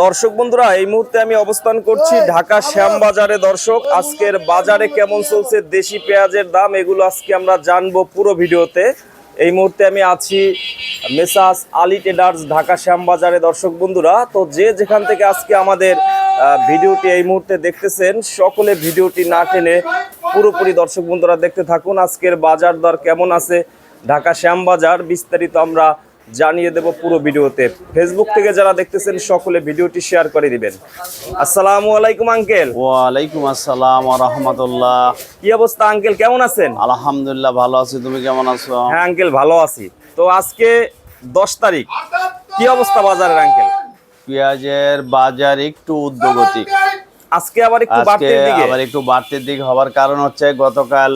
দর্শক বন্ধুরা, এই মুহূর্তে আমি অবস্থান করছি ঢাকা শ্যামবাজারে। দর্শক, আজকের বাজারে কেমন চলছে দেশি পেঁয়াজের দাম, এগুলো আজকে আমরা জানব পুরো ভিডিওতে। এই মুহূর্তে আমি আছি মেসাস আলি টেডার্স ঢাকা শ্যামবাজারে। দর্শক বন্ধুরা, তো যে যেখান থেকে আজকে আমাদের ভিডিওটি এই মুহূর্তে দেখতেছেন, সকলে ভিডিওটি না টেনে পুরোপুরি দর্শক বন্ধুরা দেখতে থাকুন। আজকের বাজার দর কেমন আছে ঢাকা শ্যামবাজার, বিস্তারিত আমরা জানিয়ে দেব পুরো ভিডিওতে। ফেসবুক থেকে যারা দেখতেছেন সকলে ভিডিওটি শেয়ার করে দিবেন। আসসালামু আলাইকুম আঙ্কেল ওয়ালাইকুম আসসালাম রহমতুল্লাহ। কি অবস্থা আঙ্কেল কেমন আছেন? আলহামদুলিল্লাহ ভালো আছি। তুমি কেমন আছো? হ্যাঁ আঙ্কেল ভালো আছি। তো আজকে দশ তারিখ। কি অবস্থা বাজারের আঙ্কেল পেঁয়াজের বাজার একটু উদ্যোগতি আজকে আবার একটু বাড়তির দিকে। আবার একটু বাড়তির দিক হওয়ার কারণ হচ্ছে গতকাল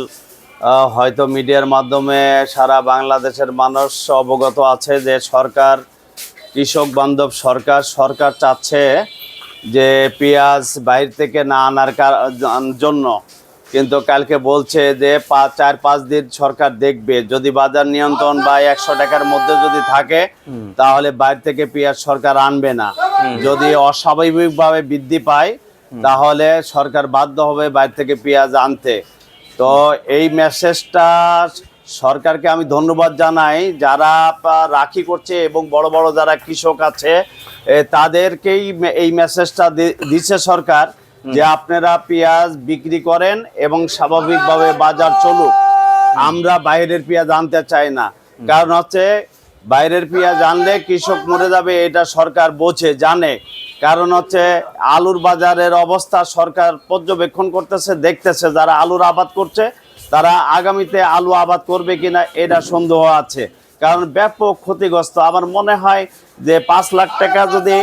হয়তো মিডিয়ার মাধ্যমে সারা বাংলাদেশের মানুষ অবগত আছে যে সরকার কৃষক বান্ধব সরকার সরকার চাচ্ছে যে পেঁয়াজ বাইরে থেকে না আনার জন্য। কিন্তু কালকে বলছে যে পাঁচ চার পাঁচ দিন সরকার দেখবে। যদি বাজার নিয়ন্ত্রণ বা একশো টাকার মধ্যে যদি থাকে তাহলে বাইরে থেকে পেঁয়াজ সরকার আনবে না। যদি অস্বাভাবিকভাবে বৃদ্ধি পায় তাহলে সরকার বাধ্য হবে বাইরে থেকে পেঁয়াজ আনতে। তো এই মেসেজটা সরকারকে আমি ধন্যবাদ জানাই। যারা রাখি করছে এবং বড় বড় যারা কৃষক আছে তাদেরকেই এই মেসেজটা দিচ্ছে সরকার যে আপনারা পেঁয়াজ বিক্রি করেন এবং স্বাভাবিকভাবে বাজার চলুক। আমরা বাইরের পেঁয়াজ আনতে চাই না। কারণ হচ্ছে বাইরের পেঁয়াজ আনলে কৃষক মরে যাবে, এটা সরকার বোঝে, জানে। কারণ হচ্ছে, আলুর বাজারের অবস্থা সরকার পর্যবেক্ষণ করতেছে, দেখতেছে যারা আলুর আবাদ করছে, তারা আগামীতে আলু আবাদ করবে কিনা, এটা সন্দেহ আছে। কারণ ব্যাপক ক্ষতিগ্রস্ত। আমার মনে হয় যে পাঁচ লাখ টাকা যদি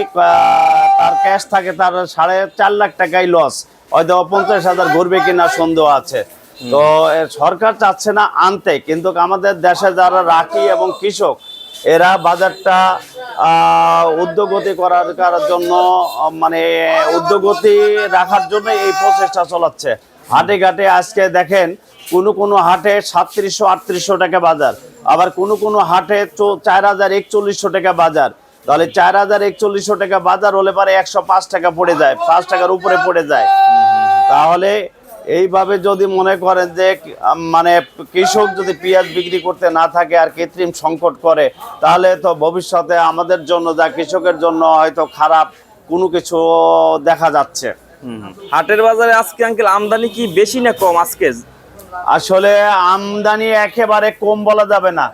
তার ক্যাশ থাকে, তার সাড়ে চার লাখ টাকাই লস। হয়তো পঞ্চাশ হাজার ঘুরবে কিনা, সন্দেহ আছে। তো সরকার চাচ্ছে না আনতে, কিন্তু আমাদের দেশে যারা রাখি এবং কৃষক এরা বাজারটা উদ্যোগতি করার করার জন্য মানে উদ্যোগতি রাখার জন্য এই প্রচেষ্টা চলাচ্ছে। হাটে ঘাটে আজকে দেখেন, কোনো কোনো হাটে সাতত্রিশশো, আটত্রিশশো টাকা বাজার, আবার কোনো কোনো হাটে চার হাজার একচল্লিশশো টাকা বাজার। তাহলে চার হাজার একচল্লিশশো টাকা বাজার হলে পারে একশো পাঁচ টাকা পড়ে যায়, পাঁচ টাকার উপরে পড়ে যায়। তাহলে এইভাবে যদি মনে করেন যে মানে কৃষক যদি পেঁয়াজ বিক্রি করতে না থাকে আর কৃত্রিম সংকট করে তাহলে তো ভবিষ্যতে আমাদের জন্য যা কৃষকের জন্য হয়তো খারাপ কোনো কিছু দেখা যাচ্ছে। হাটের বাজারে আজকে আঙ্কেল আমদানি কি বেশি না কম আজকে? আসলে আমদানি একেবারে কম বলা যাবে না।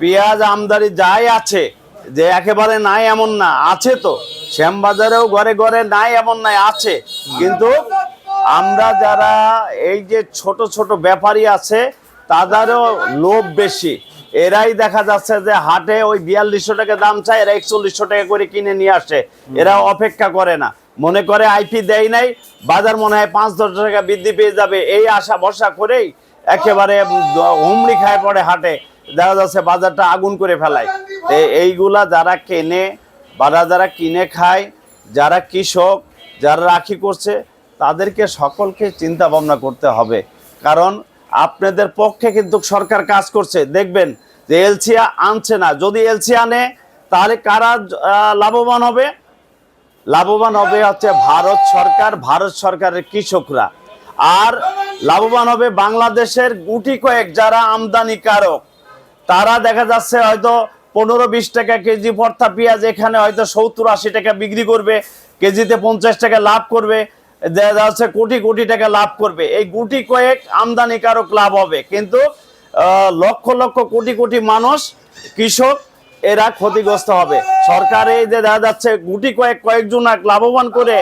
পেঁয়াজ আমদানি যাই আছে যে একেবারে নাই এমন না আছে তো। শ্যামবাজারেও ঘরে ঘরে নাই এমন নাই আছে। কিন্তু আমরা যারা এই যে ছোট ছোট ব্যাপারী আছে, তাদেরও লোভ বেশি। এরাই দেখা যাচ্ছে যে হাটে ওই বিয়াল্লিশশো টাকা দাম চায়, এরা একচল্লিশশো টাকা করে কিনে নিয়ে আসে। এরা অপেক্ষা করে না। মনে করে আইপি দেয় নাই, বাজার মনে হয় পাঁচ দশ টাকা বৃদ্ধি পেয়ে যাবে। এই আশা ভরসা করেই একেবারে হুমড়ি খায় পড়ে হাটে। দেখা যাচ্ছে বাজারটা আগুন করে ফেলায়। এইগুলা যারা কেনে বারা যারা কিনে খায়, যারা কৃষক, যারা রাখি করছে তাদেরকে সকলকে চিন্তা ভাবনা করতে হবে। কারণ আপনাদের পক্ষে কিন্তু সরকার কাজ করছে। দেখবেন যে এলসিয়া আনছে না। যদি এলসি আনে, তাহলে কারা লাভবান হবে? লাভবান হবে হচ্ছে ভারত সরকার, ভারত সরকারের কৃষকরা। আর লাভবান হবে বাংলাদেশের গুটি কয়েক যারা আমদানিকারক। তারা দেখা যাচ্ছে হয়তো পনেরো বিশ টাকা কেজি ভর্তা পেঁয়াজ এখানে হয়তো সত্তর আশি টাকা বিক্রি করবে। কেজিতে পঞ্চাশ টাকা লাভ করবে। দেখা যাচ্ছে কোটি কোটি টাকা লাভ করবে। এই গুটি কয়েক আমদানিকারক লাভ হবে। কিন্তু লক্ষ লক্ষ কোটি কোটি মানুষ, কৃষক, এরা ক্ষতিগ্রস্ত হবে। সরকার এই যে দেখা যাচ্ছে গুটি কয়েক কয়েকজন লাভবান করে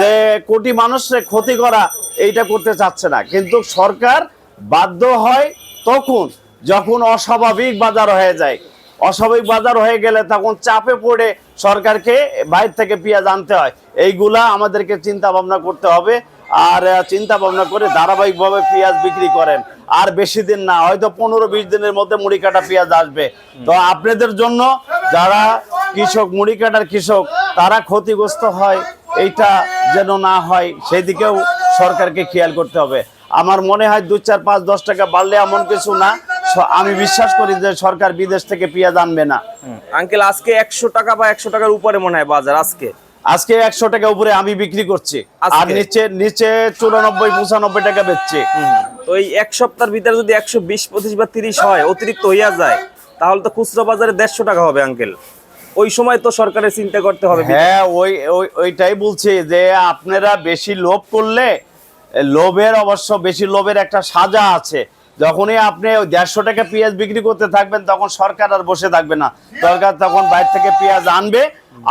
যে কোটি মানুষের ক্ষতি করা, এইটা করতে চাচ্ছে না। কিন্তু সরকার বাধ্য হয় তখন যখন অস্বাভাবিক বাজার হয়ে যায়। অস্বাভাবিক বাজার হয়ে গেলে তখন চাপে পড়ে সরকারকে বাইরে থেকে পেঁয়াজ আনতে হয়। এইগুলা আমাদেরকে চিন্তা ভাবনা করতে হবে আর চিন্তা ভাবনা করে ধারাবাহিকভাবে পেঁয়াজ বিক্রি করেন। আর বেশি দিন না হয়তো পনেরো বিশ দিনের মধ্যে মুড়ি কাটা পেঁয়াজ আসবে। তো আপনাদের জন্য যারা কৃষক মুড়ি কাটার কৃষক তারা ক্ষতিগ্রস্ত হয় এইটা যেন না হয় সেই দিকেও সরকারকে খেয়াল করতে হবে। আমার মনে হয় দু চার পাঁচ দশ টাকা বাড়লে এমন কিছু না। আমি বিশ্বাস করি যে সরকার বিদেশ থেকে পেঁয়াজ আনবে না। আঙ্কেল আজকে একশো টাকা বা একশো টাকার উপরে মনে হয় বাজার আজকে? আজকে একশো টাকা উপরে আমি বিক্রি করছি? আর নিচে নিচে চুরানব্বই পঁচানব্বই টাকা বেচছি। তো এই এক সপ্তাহের ভিতরে যদি একশো বিশ পঁচিশ বা তিরিশ হয় অতিরিক্ত হইয়া যায় তাহলে তো খুচরা বাজারে দেড়শো টাকা হবে আঙ্কেল। ওই সময় তো সরকারের চিন্তা করতে হবে। হ্যাঁ ওই ওই- ওইটাই বলছি যে আপনারা বেশি লোভ করলে লোভের অবশ্য বেশি লোভের একটা সাজা আছে। যখনই আপনি দেড়শো টাকা পেঁয়াজ বিক্রি করতে থাকবেন, তখন সরকার আর বসে থাকবে না। সরকার তখন বাইরে থেকে পেঁয়াজ আনবে,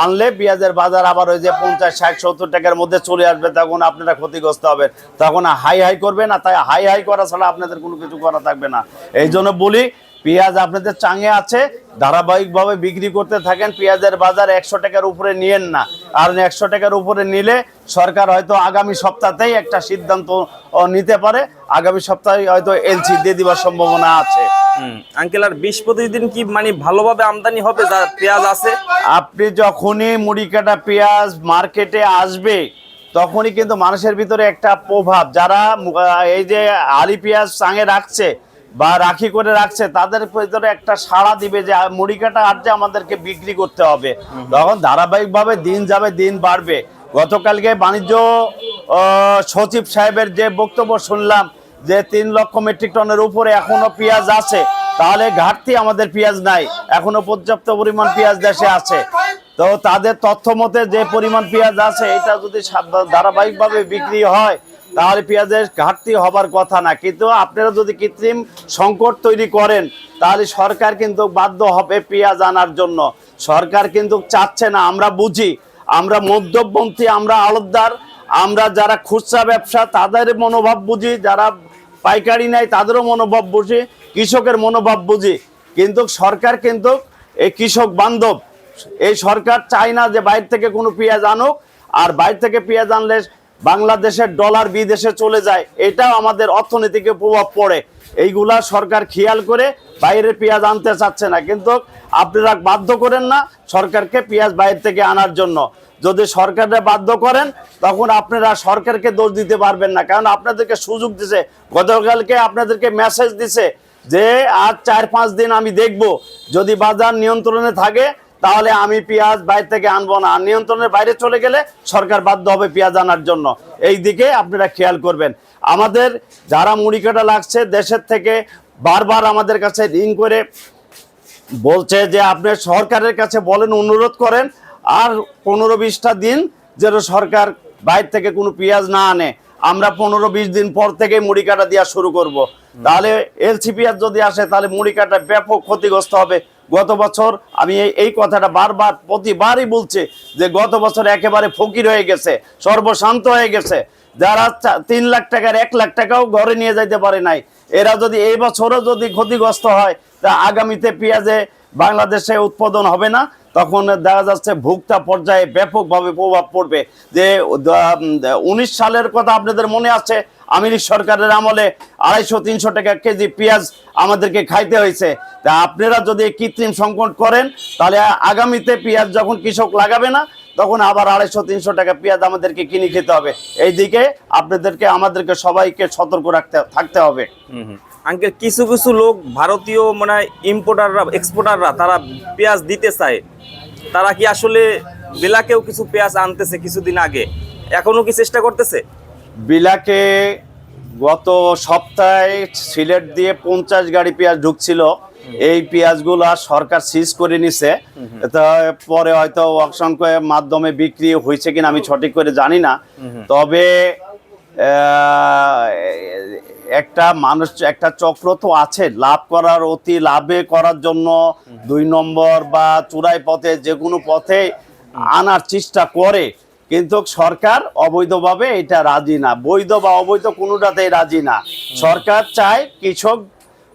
আনলে পেঁয়াজের বাজার আবার ওই যে পঞ্চাশ, ষাট, সত্তর টাকার মধ্যে চলে আসবে, তখন আপনারা ক্ষতিগ্রস্ত হবে তখন হাই হাই করবে না, তাই হাই হাই করা ছাড়া আপনাদের কোনো কিছু করা থাকবে না। এই জন্য বলি পেঁয়াজ আপনাদের চাঙে আছে ধারাবাহিকভাবে বিক্রি করতে থাকেন পেঁয়াজের বাজার একশো টাকার উপরে নিয়েন না। আর একশো টাকার উপরে নিলে সরকার হয়তো আগামী সপ্তাহতেই একটা সিদ্ধান্ত নিতে পারে। আগামী সপ্তাহে হয়তো এলসি দিয়ে দেওয়ার সম্ভাবনা আছে। আঙ্কেল আর বিশ পঁচিশ দিন কি মানে ভালোভাবে আমদানি হবে যা পেঁয়াজ আছে? আপনি যখনই মুড়ি কাটা পেঁয়াজ মার্কেটে আসবে তখনই কিন্তু মানুষের ভিতরে একটা প্রভাব। যারা এই যে আলি পেঁয়াজ চাঙে রাখছে বা রাখি করে রাখছে তাদের ভিতরে একটা সাড়া দিবে যে আহ, মুড়ি কাটা আর যে আমাদেরকে বিক্রি করতে হবে। তখন ধারাবাহিকভাবে দিন যাবে দিন বাড়বে। গতকালকে বাণিজ্য সচিব সাহেবের যে বক্তব্য শুনলাম যে তিন লক্ষ মেট্রিক টনের উপরে এখনও পেঁয়াজ আছে তাহলে ঘাটতি আমাদের পেঁয়াজ নাই। এখনও পর্যাপ্ত পরিমাণ পেঁয়াজ দেশে আছে। তো তাদের তথ্য মতে যে পরিমাণ পেঁয়াজ আছে এটা যদি ধারাবাহিকভাবে বিক্রি হয় তাহলে পেঁয়াজের ঘাটতি হবার কথা না। কিন্তু আপনারা যদি কৃত্রিম সংকট তৈরি করেন, তাহলে সরকার কিন্তু বাধ্য হবে পেঁয়াজ আনার জন্য। সরকার কিন্তু চাচ্ছে না, আমরা বুঝি। আমরা মধ্যপন্থী আমরা আলতদার, আমরা যারা খুচরা ব্যবসা, তাদের মনোভাব বুঝি। যারা পাইকারি নাই তাদেরও মনোভাব বুঝি। কৃষকের মনোভাব বুঝি। কিন্তু সরকার কিন্তু এই কৃষক বান্ধব, এই সরকার চায় না যে বাইরে থেকে কোনো পেঁয়াজ আনুক। আর বাইরে থেকে পেঁয়াজ আনলে বাংলাদেশের ডলার বিদেশে চলে যায়, এটাও আমাদের অর্থনীতিকে প্রভাব পড়ে। এইগুলা সরকার খেয়াল করে বাইরে পেঁয়াজ আনতে চাচ্ছে না। কিন্তু আপনারা বাধ্য করেন না সরকারকে পেঁয়াজ বাইরে থেকে আনার জন্য। যদি সরকারে বাধ্য করেন, তখন আপনারা সরকারকে দোষ দিতে পারবেন না। কারণ আপনাদেরকে সুযোগ দিছে। গতকালকে আপনাদেরকে মেসেজ দিছে যে, আজ চার পাঁচ দিন আমি দেখব। যদি বাজার নিয়ন্ত্রণে থাকে তাহলে আমি পেঁয়াজ বাইরে থেকে আনব না। আর নিয়ন্ত্রণের বাইরে চলে গেলে সরকার বাধ্য হবে পেঁয়াজ আনার জন্য। এই দিকে আপনারা খেয়াল করবেন। আমাদের যারা মুড়ি কাটা লাগছে, দেশের থেকে বারবার আমাদের কাছে রিং করে বলছে যে, আপনি সরকারের কাছে বলেন, অনুরোধ করেন, আর পনেরো বিশটা দিন যেন সরকার বাইরে থেকে কোনো পেঁয়াজ না আনে। আমরা পনেরো বিশ দিন পর থেকে মুড়ি কাটা দেওয়া শুরু করব। তাহলে এলসি পেঁয়াজ যদি আসে, তাহলে মুড়ি কাটা ব্যাপক ক্ষতিগ্রস্ত হবে। গত বছর আমি এই- কথাটা বারবার প্রতিবারই বলছি যে গত বছর একেবারে ফকির হয়ে গেছে, সর্বশান্ত হয়ে গেছে। যারা তিন লাখ টাকার এক লাখ টাকাও ঘরে নিয়ে যাইতে পারে নাই, এরা যদি এই বছরও যদি ক্ষতিগ্রস্ত হয়, তা আগামীতে পেঁয়াজে বাংলাদেশে উৎপাদন হবে না। তখন দেখা যাচ্ছে ভোক্তা পর্যায়ে ব্যাপকভাবে প্রভাব পড়বে। যে উনিশ সালের কথা আপনাদের মনে আছে? আমেরিক সরকারের আমলে আড়াইশো, তিনশো টাকা কেজি পেঁয়াজ আমাদেরকে খাইতে হয়েছে। তা আপনারা যদি কৃত্রিম সংকট করেন, তাহলে আগামীতে পেঁয়াজ যখন কৃষক লাগাবে না, তখন আবার আড়াইশো, তিনশো টাকা পেঁয়াজ আমাদেরকে কিনে খেতে হবে। এই দিকে আপনাদেরকে, আমাদেরকে সবাইকে সতর্ক রাখতে, থাকতে হবে। আঙ্কেল কিছু কিছু লোক ভারতীয় মানে ইম্পোর্টাররা এক্সপোর্টাররা তারা পেঁয়াজ দিতে চায়। তারা কি আসলে বিলাকেও কিছু পেঁয়াজ আনতেছে কিছুদিন আগে? এখনও কি চেষ্টা করতেছে? বিলাকে গত সপ্তাহে সিলেট দিয়ে পঞ্চাশ গাড়ি পেঁয়াজ ঢুকছিল। এই পেঁয়াজগুলো সরকার সিজ করে নিছে। পরে হয়তো অকশন মাধ্যমে বিক্রি হয়েছে কিনা আমি সঠিক করে জানি না। তবে আহ, একটা মানুষ, একটা চক্র তো আছে। লাভ করার অতি লাভে করার জন্য দুই নম্বর বা চূড়াই পথে যে কোনো পথে আনার চেষ্টা করে। কিন্তু সরকার অবৈধভাবে এটা রাজি না। বৈধ বা অবৈধ কোনোটাতেই রাজি না। সরকার চায় কৃষক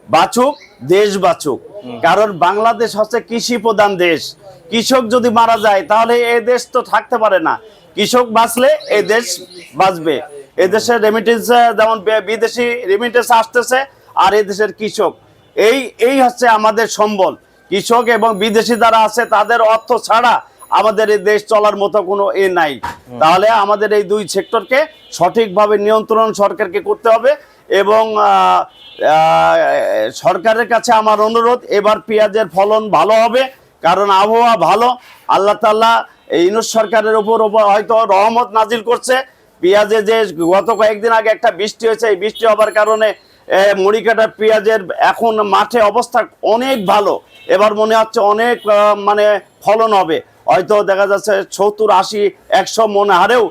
বাঁচুক দেশ বাঁচুক কারণ বাংলাদেশ হচ্ছে কৃষি প্রধান দেশ। কৃষক যদি মারা যায়, তাহলে এ দেশ তো থাকতে পারে না। কৃষক বাঁচলে এ দেশ বাঁচবে। এ দেশের রেমিটেন্স যেমন বিদেশি রেমিটেন্স আসতেছে আর এ দেশের কৃষক। এই এই হচ্ছে আমাদের সম্বল। কৃষক এবং বিদেশি যারা আছে তাদের অর্থ ছাড়া আমাদের এই দেশ চলার মতো কোনো এ নাই। তাহলে আমাদের এই দুই সেক্টরকে সঠিকভাবে নিয়ন্ত্রণ সরকারকে করতে হবে এবং সরকারের কাছে আমার অনুরোধ এবার পেঁয়াজের ফলন ভালো হবে কারণ আবহাওয়া ভালো। আল্লাহ তাল্লাহ এই ইনুস সরকারের উপর উপর হয়তো রহমত নাজিল করছে। পেঁয়াজে যে গত কয়েকদিন আগে একটা বৃষ্টি হয়েছে এই বৃষ্টি হবার কারণে এ, মুড়ি কাটা পেঁয়াজের এখন মাঠে অবস্থা অনেক ভালো। এবার মনে হচ্ছে অনেক মানে ফলন হবে। হয়তো দেখা যাচ্ছে সত্তর আশি একশো মন হারেও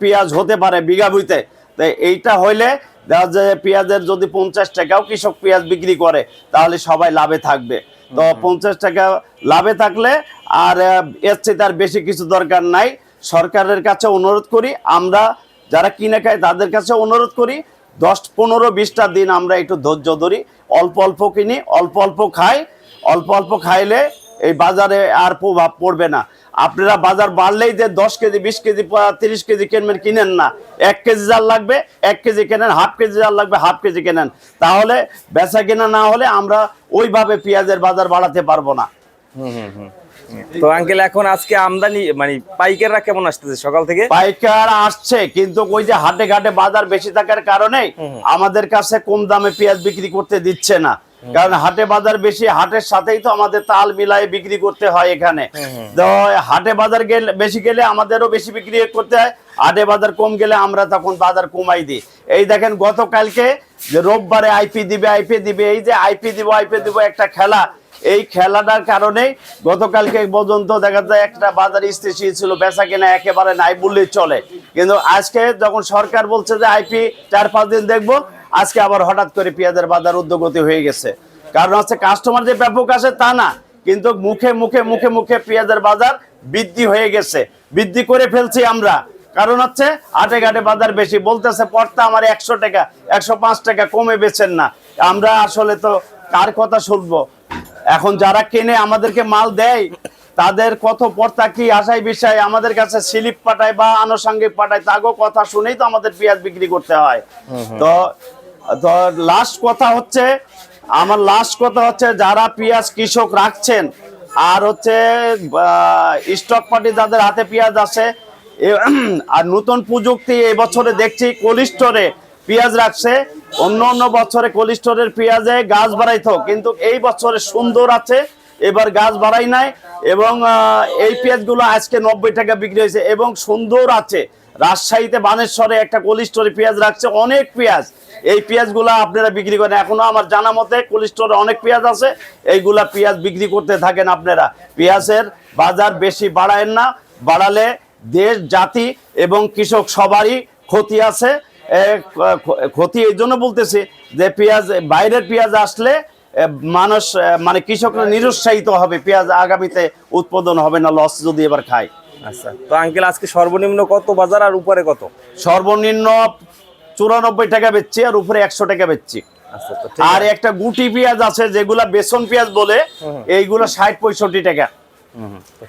পেঁয়াজ হতে পারে বিঘা বুইতে তো এইটা হইলে দেখা যায় পেঁয়াজের যদি পঞ্চাশ টাকাও কৃষক পেঁয়াজ বিক্রি করে তাহলে সবাই লাভে থাকবে। তো পঞ্চাশ টাকা লাভে থাকলে আর এর চেয়ে তার বেশি কিছু দরকার নাই। সরকারের কাছে অনুরোধ করি, আমরা যারা কিনে খায় তাদের কাছে অনুরোধ করি, দশ, পনেরো, বিশটা দিন আমরা একটু ধৈর্য ধরি, অল্প অল্প কিনি, অল্প অল্প খাই, অল্প অল্প খাইলে এই বাজারে আর প্রভাব পড়বে না। আপনারা বাজার বাড়লেই যে দশ কেজি, বিশ কেজি তিরিশ কেজি কিনবেন, কিনেন না। এক কেজি জাল লাগবে, এক কেজি কেনেন, হাফ কেজি জাল লাগবে, হাফ কেজি কেনেন। তাহলে বেচা কেনা না হলে আমরা ওইভাবে পেঁয়াজের বাজার বাড়াতে পারব না। তো আঙ্কেল এখন আজকে আমদানি মানে পাইকাররা কেমন আসতেছে? সকাল থেকে? পাইকার আসছে কিন্তু ওই যে হাটে ঘাটে বাজার বেশি থাকার কারণে আমাদের কাছে কম দামে পেঁয়াজ বিক্রি করতে দিচ্ছে না। কারণ হাটে বাজার বেশি হাটের সাথেই তো আমাদের তাল মিলাই বিক্রি করতে হয় এখানে। তো হাটে বাজার গেলে বেশি গেলে আমাদেরও বেশি বিক্রি করতে হয়। হাটে বাজার কম গেলে আমরা তখন বাজার কমাই দিই। এই দেখেন, গতকালকে যে রোববারে আইপি দিবে আইপি দিবে, এই যে আইপি দিব আইপি দিব একটা খেলা। এই খেলাটার কারণে গতকালকে পর্যন্ত দেখা যায় একটা বাজার স্থিতিশীল ছিল, বেচা কেনা একেবারে নাই বললেই চলে। কিন্তু আজকে যখন সরকার বলছে যে আইপি চার, পাঁচ দিন দেখব, আজকে আবার হঠাৎ করে পেঁয়াজের বাজার উদ্যোগতি হয়ে গেছে। কারণ হচ্ছে কাস্টমার যে ব্যাপক আসে তা না, কিন্তু মুখে মুখে মুখে মুখে পেঁয়াজের বাজার বৃদ্ধি হয়ে গেছে। বৃদ্ধি করে ফেলছি আমরা। কারণ হচ্ছে আটে ঘাটে বাজার বেশি। বলতেছে পড়তা আমার একশো টাকা একশো পাঁচ টাকা কমে বেচেন না। আমরা আসলে তো কার কথা শুনব? এখন যারা কেনে আমাদেরকে মাল দেয় তাদের কত পর্তা কি আশায় বিষয় আমাদের কাছে স্লিপ পাঠায় বা আনুষঙ্গিক পাঠায় তাগো কথা শুনেই তো আমাদের পেঁয়াজ বিক্রি করতে হয়। তো তো লাস্ট কথা হচ্ছে আমার লাস্ট কথা হচ্ছে যারা পেঁয়াজ কৃষক রাখছেন আর হচ্ছে স্টক পার্টি যাদের হাতে পেঁয়াজ আছে আর নতুন প্রযুক্তি এই বছরে দেখছি কোলিস্টোরে পেঁয়াজ রাখছে। অন্য অন্য বছরে কোলিস্টোরের পেঁয়াজে গাছ বাড়াইতো কিন্তু এই বছরে সুন্দর আছে। এবার গাছ বাড়াই নাই এবং এই পেঁয়াজগুলো আজকে নব্বই টাকা বিক্রি হয়েছে এবং সুন্দর আছে। রাজশাহীতে বানেশ্বরে একটা কোলিস্টোরে পেঁয়াজ রাখছে, অনেক পেঁয়াজ। এই পেঁয়াজগুলো আপনারা বিক্রি করেন। এখনও আমার জানা মতে কোলিস্টোরে অনেক পেঁয়াজ আছে। এইগুলা পেঁয়াজ বিক্রি করতে থাকেন আপনারা। পেঁয়াজের বাজার বেশি বাড়ায়েন না। বাড়ালে দেশ জাতি এবং কৃষক সবারই ক্ষতি আছে। ক্ষতি এই জন্য বলতেছি যে পেঁয়াজ বাইরের পেঁয়াজ আসলে মানুষ মানে কৃষকরা নিরুৎসাহিত হবে পেঁয়াজ আগামীতে উৎপাদন হবে না লস যদি এবার খায়। আচ্ছা তো আঙ্কেল আজকে সর্বনিম্ন কত বাজার আর উপরে কত? সর্বনিম্ন চুরানব্বই টাকা বেচছি আর উপরে একশো টাকা বেচছি। আচ্ছা আর একটা গুটি পেঁয়াজ আছে যেগুলা বেসন পেঁয়াজ বলে এইগুলো ষাট পঁয়ষট্টি টাকা।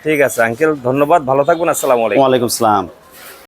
ঠিক আছে আঙ্কেল ধন্যবাদ। ভালো থাকবেন আসসালামু আলাইকুম। ওয়ালাইকুম আসসালাম